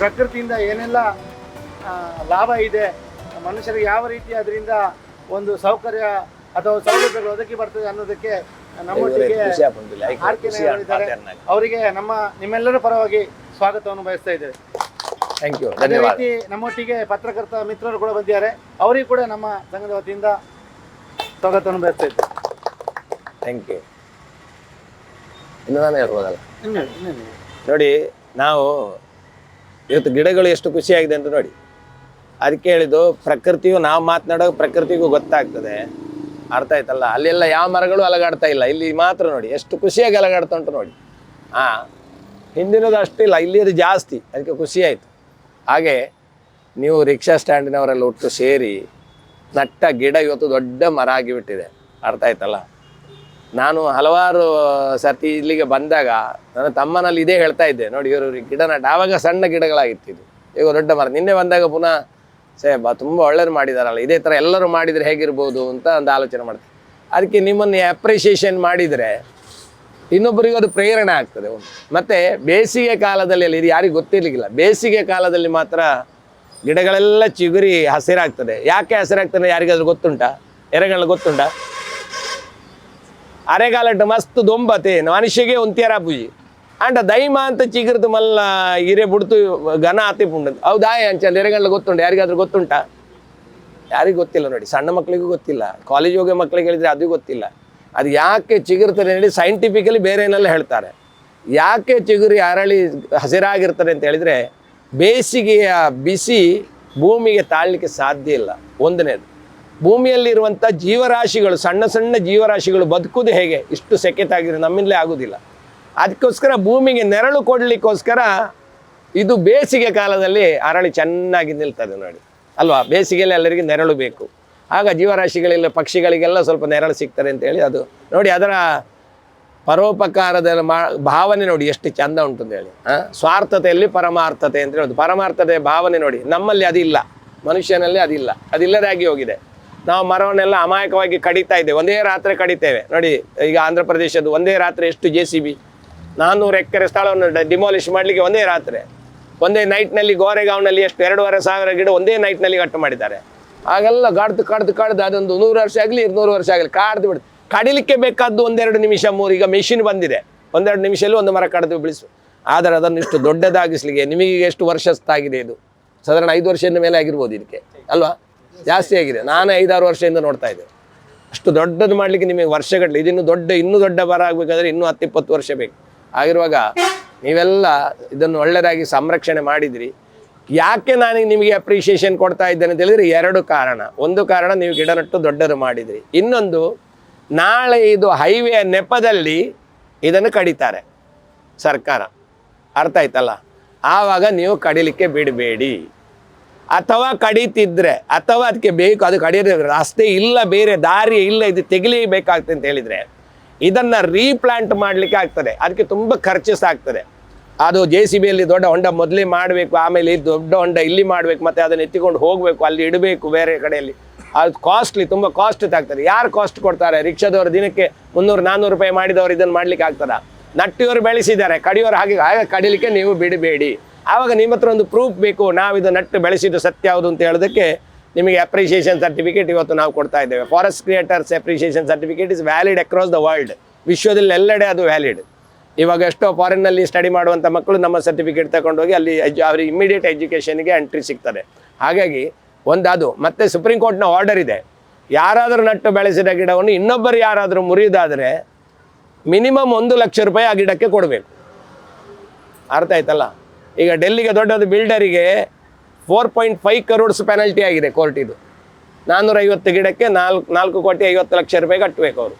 ಪ್ರಕೃತಿಯಿಂದ ಏನೆಲ್ಲ ಲಾಭ ಇದೆ ಮನುಷ್ಯರಿಗೆ ಯಾವ ರೀತಿ ಅದರಿಂದ ಒಂದು ಸೌಕರ್ಯ ಅಥವಾ ಸೌಲಭ್ಯಗಳು ಒದಗಿ ಬರ್ತದೆ ಅನ್ನೋದಕ್ಕೆ ನಮ್ಮೊಟ್ಟಿಗೆ ಅವರಿಗೆ ನಮ್ಮ ನಿಮ್ಮೆಲ್ಲರ ಪರವಾಗಿ ಸ್ವಾಗತವನ್ನು ಬಯಸ್ತಾ ಇದ್ದೇವೆ. ಥ್ಯಾಂಕ್ ಯು ಅದೇ ರೀತಿ ನಮ್ಮೊಟ್ಟಿಗೆ ಪತ್ರಕರ್ತ ಮಿತ್ರರು ಕೂಡ ಬಂದಿದ್ದಾರೆ. ಅವರಿಗೂ ಕೂಡ ನಮ್ಮ ಸಂಘದ ವತಿಯಿಂದ ಸ್ವಾಗತವನ್ನು ಬಯಸ್ತಾ ಇದ್ದೇವೆ. ಥ್ಯಾಂಕ್ ಯು ಇನ್ನು ನಾನು ಹೇಳ್ಬೋದಲ್ಲ? ನೋಡಿ ನಾವು ಇವತ್ತು ಗಿಡಗಳು ಎಷ್ಟು ಖುಷಿಯಾಗಿದೆ ಅಂತ ನೋಡಿ. ಅದಕ್ಕೆ ಹೇಳಿದ್ದು, ಪ್ರಕೃತಿಯು ನಾವು ಮಾತನಾಡೋ ಪ್ರಕೃತಿಗೂ ಗೊತ್ತಾಗ್ತದೆ. ಅರ್ಥ ಆಯ್ತಲ್ಲ? ಅಲ್ಲೆಲ್ಲ ಯಾವ ಮರಗಳು ಅಲಗಾಡ್ತಾ ಇಲ್ಲ. ಇಲ್ಲಿ ಮಾತ್ರ ನೋಡಿ, ಎಷ್ಟು ಖುಷಿಯಾಗಿ ಅಲಗಾಡ್ತಾ ಉಂಟು ನೋಡಿ. ಹಾಂ ಹಿಂದಿನದು ಅಷ್ಟಿಲ್ಲ ಇಲ್ಲಿ ಅದು ಜಾಸ್ತಿ. ಅದಕ್ಕೆ ಖುಷಿ ಆಯಿತು. ಹಾಗೆ ನೀವು ರಿಕ್ಷಾ ಸ್ಟ್ಯಾಂಡಿನವರೆಲ್ಲ ಒಟ್ಟು ಸೇರಿ, ನಟ್ಟ ಗಿಡ ಇವತ್ತು ದೊಡ್ಡ ಮರ ಆಗಿಬಿಟ್ಟಿದೆ. ಅರ್ಥ ಆಯ್ತಲ್ಲ? ನಾನು ಹಲವಾರು ಸರ್ತಿ ಇಲ್ಲಿಗೆ ಬಂದಾಗ ನನ್ನ ತಮ್ಮನಲ್ಲಿ ಇದೇ ಹೇಳ್ತಾ ಇದ್ದೆ. ನೋಡಿ, ಇವರು ಗಿಡ ನಟ ಆವಾಗ ಸಣ್ಣ ಗಿಡಗಳಾಗಿತ್ತು ಇದು. ಈಗ ದೊಡ್ಡ ಮರ. ನಿನ್ನೆ ಬಂದಾಗ ಪುನಃ ಸೇ ಬಾ ತುಂಬ ಒಳ್ಳೇದು ಮಾಡಿದಾರಲ್ಲ. ಇದೇ ಥರ ಎಲ್ಲರೂ ಮಾಡಿದರೆ ಹೇಗಿರ್ಬೋದು ಅಂತ ಒಂದು ಆಲೋಚನೆ ಮಾಡ್ತೀನಿ ಅದಕ್ಕೆ ನಿಮ್ಮನ್ನು ಅಪ್ರಿಷಿಯೇಷನ್ ಮಾಡಿದರೆ ಇನ್ನೊಬ್ಬರಿಗೂ ಅದು ಪ್ರೇರಣೆ ಆಗ್ತದೆ ಮತ್ತು ಬೇಸಿಗೆ ಕಾಲದಲ್ಲಿ ಇದು ಯಾರಿಗೂ ಗೊತ್ತಿರಲಿಕ್ಕಿಲ್ಲ. ಬೇಸಿಗೆ ಕಾಲದಲ್ಲಿ ಮಾತ್ರ ಗಿಡಗಳೆಲ್ಲ ಚಿಗುರಿ ಹಸಿರಾಗ್ತದೆ. ಯಾಕೆ ಹಸಿರಾಗ್ತದೆ ಯಾರಿಗಾದ್ರೂ ಗೊತ್ತುಂಟಾ? ಎರೆಗಳು ಗೊತ್ತುಂಟಾ? ಅರೆಗಾಲಟ್ಟು ಮಸ್ತ್ ದೊಂಬತೆ, ಮನುಷ್ಯಗೆ ಒಂತಿಯರ ಪೂಜಿ. ಅಂಡ ದೈಮ ಅಂತ ಚಿಗಿರ್ದು ಮಲ್ಲ ಹಿರೆ ಬಿಡ್ತು ಘನ ಆತಿ ಪುಂಡದು ದಾಯ ಅಂಚಲ್ಲಿ ಎರೆಗಂಡ್ಲ ಗೊತ್ತುಂಟು? ಯಾರಿಗಾದ್ರೂ ಗೊತ್ತುಂಟ? ಯಾರಿಗೂ ಗೊತ್ತಿಲ್ಲ ನೋಡಿ. ಸಣ್ಣ ಮಕ್ಕಳಿಗೂ ಗೊತ್ತಿಲ್ಲ. ಕಾಲೇಜ್ ಹೋಗೋ ಮಕ್ಕಳಿಗೆ ಹೇಳಿದ್ರೆ ಅದು ಗೊತ್ತಿಲ್ಲ. ಅದು ಯಾಕೆ ಚಿಗುರ್ತಾರೆ ಹೇಳಿ ಸೈಂಟಿಫಿಕಲಿ ಬೇರೆನೆಲ್ಲ ಹೇಳ್ತಾರೆ. ಯಾಕೆ ಚಿಗುರಿ ಅರಳಿ ಹಸಿರಾಗಿರ್ತಾರೆ ಅಂತ ಹೇಳಿದರೆ ಬೇಸಿಗೆಯ ಬಿಸಿ ಭೂಮಿಗೆ ತಾಳಲಿಕ್ಕೆ ಸಾಧ್ಯ ಇಲ್ಲ. ಒಂದನೇದು. ಭೂಮಿಯಲ್ಲಿರುವಂಥ ಜೀವರಾಶಿಗಳು, ಸಣ್ಣ ಸಣ್ಣ ಜೀವರಾಶಿಗಳು ಬದುಕುದು ಹೇಗೆ? ಇಷ್ಟು ಸೆಕೆ ತಾಗಿದ್ರೆ ನಮ್ಮಿಂದಲೇ ಆಗೋದಿಲ್ಲ. ಅದಕ್ಕೋಸ್ಕರ ಭೂಮಿಗೆ ನೆರಳು ಕೊಡಲಿಕ್ಕೋಸ್ಕರ ಇದು ಬೇಸಿಗೆ ಕಾಲದಲ್ಲಿ ಅರಳಿ ಚೆನ್ನಾಗಿ ನಿಲ್ತದೆ ನೋಡಿ. ಅಲ್ವಾ? ಬೇಸಿಗೆಯಲ್ಲಿ ಎಲ್ಲರಿಗೆ ನೆರಳು ಬೇಕು. ಆಗ ಜೀವರಾಶಿಗಳೆಲ್ಲ, ಪಕ್ಷಿಗಳಿಗೆಲ್ಲ ಸ್ವಲ್ಪ ನೆರಳು ಸಿಗ್ತಾರೆ ಅಂತೇಳಿ ಅದು ನೋಡಿ ಅದರ ಪರೋಪಕಾರದ ಭಾವನೆ ನೋಡಿ ಎಷ್ಟು ಚಂದ ಉಂಟು ಅಂತ ಹೇಳಿ. ಆ? ಸ್ವಾರ್ಥತೆಯಲ್ಲಿ ಪರಮಾರ್ಥತೆ ಅಂತ ಹೇಳೋದು ಪರಮಾರ್ಥತೆ ಭಾವನೆ ನೋಡಿ. ನಮ್ಮಲ್ಲಿ ಅದಿಲ್ಲ. ಮನುಷ್ಯನಲ್ಲಿ ಅದಿಲ್ಲ. ಅದಿಲ್ಲದಾಗಿ ಹೋಗಿದೆ. ನಾವು ಮರವನ್ನೆಲ್ಲ ಅಮಾಯಕವಾಗಿ ಕಡಿತಾ ಇದ್ದೇವೆ. ಒಂದೇ ರಾತ್ರಿ ಕಡಿತೇವೆ. ನೋಡಿ, ಈಗ ಆಂಧ್ರ ಪ್ರದೇಶದ್ದು ಒಂದೇ ರಾತ್ರಿ ಎಷ್ಟು ಜೆ ಸಿ ಬಿ ನಾನ್ನೂರು ಎಕರೆ ಸ್ಥಳವನ್ನು ಡಿಮಾಲಿಷ್ ಮಾಡಲಿಕ್ಕೆ ಒಂದೇ ರಾತ್ರಿ. ಒಂದೇ ನೈಟ್ನಲ್ಲಿ ಗೋರೆಗಾವ್ನಲ್ಲಿ ಎಷ್ಟು ಎರಡೂವರೆ ಸಾವಿರ ಗಿಡ ಒಂದೇ ನೈಟ್ನಲ್ಲಿ ಕಟ್ಟು ಮಾಡಿದ್ದಾರೆ. ಹಾಗೆಲ್ಲ ಕಡ್ದು ಕಡ್ದು ಕಡ್ದು ಅದೊಂದು ನೂರು ವರ್ಷ ಆಗಲಿ ಇನ್ನೂರು ವರ್ಷ ಆಗಲಿ ಕಾಡ್ದು ಬಿಡ್ತು. ಕಡಿಲಿಕ್ಕೆ ಬೇಕಾದ್ದು ಒಂದೆರಡು ನಿಮಿಷ, ಮೂರು, ಈಗ ಮೆಷಿನ್ ಬಂದಿದೆ. ಒಂದೆರಡು ನಿಮಿಷದಲ್ಲಿ ಒಂದು ಮರ ಕಡ್ದು ಬಿಳಿಸು. ಆದರೆ ಅದನ್ನು ಇಷ್ಟು ದೊಡ್ಡದಾಗಿಸ್ಲಿಕ್ಕೆ ನಿಮಗೆ ಎಷ್ಟು ವರ್ಷಸ್ತಾಗಿದೆ ಇದು? ಸಾಧಾರಣ ಐದು ವರ್ಷದ ಮೇಲೆ ಆಗಿರ್ಬೋದು ಇದಕ್ಕೆ, ಅಲ್ವಾ? ಜಾಸ್ತಿ ಆಗಿದೆ. ನಾನು ಐದಾರು ವರ್ಷದಿಂದ ನೋಡ್ತಾ ಇದ್ದೆ ಅಷ್ಟು ದೊಡ್ಡದು ಮಾಡಲಿಕ್ಕೆ ನಿಮಗೆ ವರ್ಷಗಟ್ಟಲೆ ಇದಿನ್ನು ದೊಡ್ಡ, ಇನ್ನೂ ದೊಡ್ಡ ಬರ ಆಗಬೇಕಾದ್ರೆ ಇನ್ನೂ ಹತ್ತು ಇಪ್ಪತ್ತು ವರ್ಷ ಬೇಕು. ಆಗಿರುವಾಗ ನೀವೆಲ್ಲ ಇದನ್ನು ಒಳ್ಳೆಯದಾಗಿ ಸಂರಕ್ಷಣೆ ಮಾಡಿದಿರಿ. ಯಾಕೆ ನಾನು ನಿಮಗೆ ಅಪ್ರಿಷಿಯೇಷನ್ ಕೊಡ್ತಾ ಇದ್ದೇನೆ ಅಂತ ಹೇಳಿದ್ರೆ ಎರಡು ಕಾರಣ. ಒಂದು ಕಾರಣ, ನೀವು ಗಿಡ ನಟ್ಟು ದೊಡ್ಡದು ಮಾಡಿದಿರಿ. ಇನ್ನೊಂದು, ನಾಳೆ ಇದು ಹೈವೇ ನೆಪದಲ್ಲಿ ಇದನ್ನು ಕಡಿತಾರೆ ಸರ್ಕಾರ. ಅರ್ಥ ಆಯ್ತಲ್ಲ? ಆವಾಗ ನೀವು ಕಡಿಲಿಕ್ಕೆ ಬಿಡಬೇಡಿ. ಅಥವಾ ಕಡಿತಿದ್ರೆ, ಅಥವಾ ಅದಕ್ಕೆ ಬೇಕು, ಅದು ಕಡಿಯೋದು ರಸ್ತೆ ಇಲ್ಲ, ಬೇರೆ ದಾರಿ ಇಲ್ಲ, ಇದು ತೆಗಿಲೇಬೇಕಾಗ್ತದೆ ಅಂತ ಹೇಳಿದರೆ, ಇದನ್ನು ರೀಪ್ಲಾಂಟ್ ಮಾಡಲಿಕ್ಕೆ ಆಗ್ತದೆ. ಅದಕ್ಕೆ ತುಂಬ ಖರ್ಚು ಆಗ್ತದೆ. ಅದು ಜೆ ಸಿ ಬಿಯಲ್ಲಿ ದೊಡ್ಡ ಹೊಂಡ ಮೊದಲೇ ಮಾಡಬೇಕು, ಆಮೇಲೆ ದೊಡ್ಡ ಹೊಂಡ ಇಲ್ಲಿ ಮಾಡಬೇಕು, ಮತ್ತು ಅದನ್ನು ಎತ್ತಿಕೊಂಡು ಹೋಗಬೇಕು, ಅಲ್ಲಿ ಇಡಬೇಕು ಬೇರೆ ಕಡೆಯಲ್ಲಿ. ಅದು ಕಾಸ್ಟ್ಲಿ ತುಂಬ ಕಾಸ್ಟ್ ಆಗ್ತದೆ. ಯಾರು ಕಾಸ್ಟ್ ಕೊಡ್ತಾರೆ? ರಿಕ್ಷಾದವರು ದಿನಕ್ಕೆ ಮುನ್ನೂರು ನಾನ್ನೂರು ರೂಪಾಯಿ ಮಾಡಿದವರು ಇದನ್ನು ಮಾಡಲಿಕ್ಕೆ ಆಗ್ತದ? ನಟ್ಟಿಯವರು ಬೆಳೆಸಿದ್ದಾರೆ ಕಡಿಯೋರು ಹಾಗೆ ಹಾಗೆ ಕಡಿಲಿಕ್ಕೆ ನೀವು ಬಿಡಬೇಡಿ. ಆವಾಗ ನಿಮ್ಮ ಹತ್ರ ಒಂದು ಪ್ರೂಫ್ ಬೇಕು ನಾವು ಇದು ನಟ್ಟು ಬೆಳೆಸಿದ್ದು ಸತ್ಯ ಯಾವುದು ಅಂತ ಹೇಳೋದಕ್ಕೆ ನಿಮಗೆ ಅಪ್ರಿಷಿಯೇಷನ್ ಸರ್ಟಿಫಿಕೇಟ್ ಇವತ್ತು ನಾವು ಕೊಡ್ತಾ ಇದ್ದೇವೆ. Forest creators appreciation certificate is valid across the world ವಿಶ್ವದಲ್ಲಿ ಎಲ್ಲೆಡೆ ಅದು ವ್ಯಾಲಿಡ್ ಇವಾಗ ಎಷ್ಟೋ ಫಾರಿನ್ನಲ್ಲಿ ಸ್ಟಡಿ ಮಾಡುವಂಥ ಮಕ್ಕಳು ನಮ್ಮ ಸರ್ಟಿಫಿಕೇಟ್ ತಗೊಂಡೋಗಿ ಅಲ್ಲಿ ಎಜು ಅವ್ರಿಗೆ ಇಮಿಡಿಯೇಟ್ ಎಜುಕೇಷನ್ಗೆ ಎಂಟ್ರಿ ಸಿಗ್ತದೆ. ಹಾಗಾಗಿ ಒಂದು ಅದು ಮತ್ತೆ ಸುಪ್ರೀಂ ಕೋರ್ಟ್ನ ಆರ್ಡರ್ ಇದೆ. ಯಾರಾದರೂ ನಟ್ಟು ಬೆಳೆಸಿದ ಗಿಡವನ್ನು ಇನ್ನೊಬ್ಬರು ಯಾರಾದರೂ ಮುರಿಯೋದಾದರೆ ಮಿನಿಮಮ್ ಒಂದು ಲಕ್ಷ ರೂಪಾಯಿ ಆ ಗಿಡಕ್ಕೆ ಕೊಡಬೇಕು. ಅರ್ಥ ಆಯ್ತಲ್ಲ? ಈಗ ಡೆಲ್ಲಿಗೆ ದೊಡ್ಡದು ಬಿಲ್ಡರಿಗೆ four point five crores penalty ಆಗಿದೆ ಕೋರ್ಟಿದು ನಾನ್ನೂರೈವತ್ತು ಗಿಡಕ್ಕೆ ನಾಲ್ಕು ನಾಲ್ಕು ಕೋಟಿ ಐವತ್ತು ಲಕ್ಷ ರೂಪಾಯಿ ಕಟ್ಟಬೇಕು ಅವರು.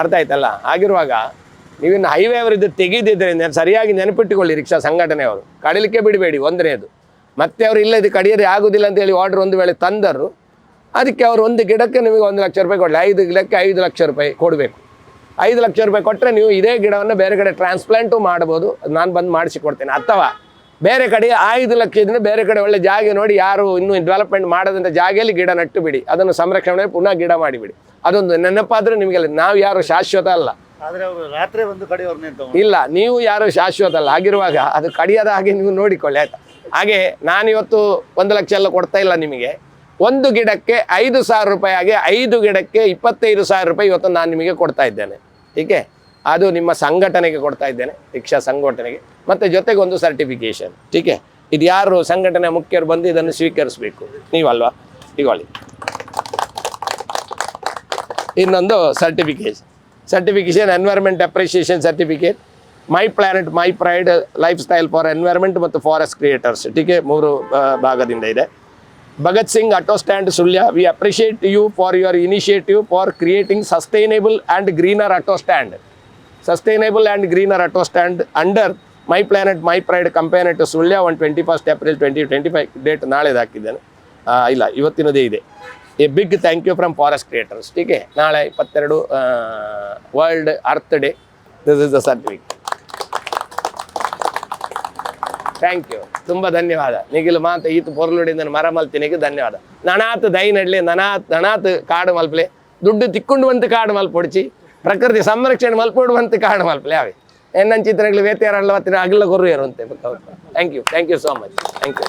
ಅರ್ಥ ಆಯ್ತಲ್ಲ? ಆಗಿರುವಾಗ ನೀವಿನ್ನು ಹೈವೇ ಅವರಿದ್ದು ತೆಗೆದಿದ್ರೆ ಸರಿಯಾಗಿ ನೆನಪಿಟ್ಟುಕೊಳ್ಳಿ ರಿಕ್ಷಾ ಸಂಘಟನೆಯವರು ಕಡಲಿಕ್ಕೆ ಬಿಡಬೇಡಿ ಒಂದನೇದು ಮತ್ತೆ ಅವರು ಇಲ್ಲ ಇದು ಕಡಿಯೋದೇ ಆಗೋದಿಲ್ಲ ಅಂತ ಹೇಳಿ ಆರ್ಡರ್ ಒಂದು ವೇಳೆ ತಂದರು, ಅದಕ್ಕೆ ಅವರು ಒಂದು ಗಿಡಕ್ಕೆ ನಿಮಗೆ ಒಂದು ಲಕ್ಷ ರೂಪಾಯಿ ಕೊಡಲಿ, ಐದು ಗಿಡಕ್ಕೆ ಐದು ಲಕ್ಷ ರೂಪಾಯಿ ಕೊಡಬೇಕು. ಐದು ಲಕ್ಷ ರೂಪಾಯಿ ಕೊಟ್ಟರೆ ನೀವು ಇದೇ ಗಿಡವನ್ನು ಬೇರೆ ಕಡೆ ಟ್ರಾನ್ಸ್ಪ್ಲಾಂಟು ಮಾಡ್ಬೋದು. ನಾನು ಬಂದು ಮಾಡಿಸಿ ಕೊಡ್ತೇನೆ. ಅಥವಾ ಬೇರೆ ಕಡೆ ಐದು ಲಕ್ಷದಿಂದ ಬೇರೆ ಕಡೆ ಒಳ್ಳೆ ಜಾಗ ನೋಡಿ ಯಾರು ಇನ್ನೂ ಡೆವಲಪ್ಮೆಂಟ್ ಮಾಡದಂಥ ಜಾಗೆಯಲ್ಲಿ ಗಿಡ ನಟ್ಟು ಬಿಡಿ ಅದನ್ನು ಸಂರಕ್ಷಣೆ ಪುನಃ ಗಿಡ ಮಾಡಿಬಿಡಿ. ಅದೊಂದು ನೆನಪಾದರೂ ನಿಮಗೆಲ್ಲ ನಾವು ಯಾರು ಶಾಶ್ವತ ಅಲ್ಲ. ಆದರೆ ಅವರು ರಾತ್ರಿ ಒಂದು ಅಂತ ಇಲ್ಲ ನೀವು ಯಾರು ಶಾಶ್ವತ ಅಲ್ಲ. ಆಗಿರುವಾಗ ಅದು ಕಡಿಯದ ಹಾಗೆ ನೀವು ನೋಡಿಕೊಳ್ಳಿ ಆಯ್ತಾ? ಹಾಗೆ ನಾನಿವತ್ತು ಒಂದು ಲಕ್ಷ ಎಲ್ಲ ಕೊಡ್ತಾ ಇಲ್ಲ ನಿಮಗೆ. ಒಂದು ಗಿಡಕ್ಕೆ ಐದು ಸಾವಿರ ರೂಪಾಯಿ ಆಗಿ ಐದು ಗಿಡಕ್ಕೆ ಇಪ್ಪತ್ತೈದು ಸಾವಿರ ರೂಪಾಯಿ ಇವತ್ತು ನಾನು ನಿಮಗೆ ಕೊಡ್ತಾ ಇದ್ದೇನೆ. ಟೀಕೆ ಅದು ನಿಮ್ಮ ಸಂಘಟನೆಗೆ ಕೊಡ್ತಾ ಇದ್ದೇನೆ ರಿಕ್ಷಾ ಸಂಘಟನೆಗೆ. ಮತ್ತು ಜೊತೆಗೆ ಒಂದು ಸರ್ಟಿಫಿಕೇಶನ್ ಟೀಕೆ ಇದು ಯಾರು ಸಂಘಟನೆ ಮುಖ್ಯರು ಬಂದು ಇದನ್ನು ಸ್ವೀಕರಿಸಬೇಕು? ನೀವಲ್ವಾ? ಇಗೊಳ್ಳಿ ಇನ್ನೊಂದು certification certification environment appreciation certificate my planet my pride lifestyle for environment ಮತ್ತು ಫಾರೆಸ್ಟ್ ಕ್ರಿಯೇಟರ್ಸ್ ಟೀಕೆ ಮೂರು ಭಾಗದಿಂದ ಇದೆ. Bhagat Singh auto stand Sullia we appreciate you for your initiative for creating sustainable and greener auto stand sustainable and greener auto stand under my planet my pride campaign at Sullia on twenty first April twenty twenty five date ನಾಳೆದು ಹಾಕಿದ್ದೇನೆ. ಇಲ್ಲ, ಇವತ್ತಿನದೇ ಇದೆ. A big thank you from forest creators ಟೀಕೆ ನಾಳೆ ಇಪ್ಪತ್ತೆರಡು world earth day this is the certificate thank you ತುಂಬ ಧನ್ಯವಾದ. ನಿಗಿಲು ಮಾತ ಈತ ಪೊರ್ಲುಡಿಂದ ಮರ ಮಲ್ತಿನಿಗೆ ಧನ್ಯವಾದ. ನನಾತ್ ದೈ ನಡ್ಲಿ ನನಾತ್ ನನಾತ್ ಕಾಡು ಮಲ್ಪಲೆ. ದುಡ್ಡು ತಿಕ್ಕೊಂಡು ಕಾಡು ಮಲ್ಪೊಡ್ಚಿ. ಪ್ರಕೃತಿ ಸಂರಕ್ಷಣೆ ಮಲ್ಪೊಡುವಂತ ಕಾಡು ಮಲ್ಪಲೆ. ಅವೆ ಎನ್ನನ್ ಚಿತ್ರಗಳು ವೇತಿಯಾರಲ್ಲ ಅವತ್ತಿನ ಅಗಲ ಕೊರು ಅಂತೆ. Thank you thank you so much thank you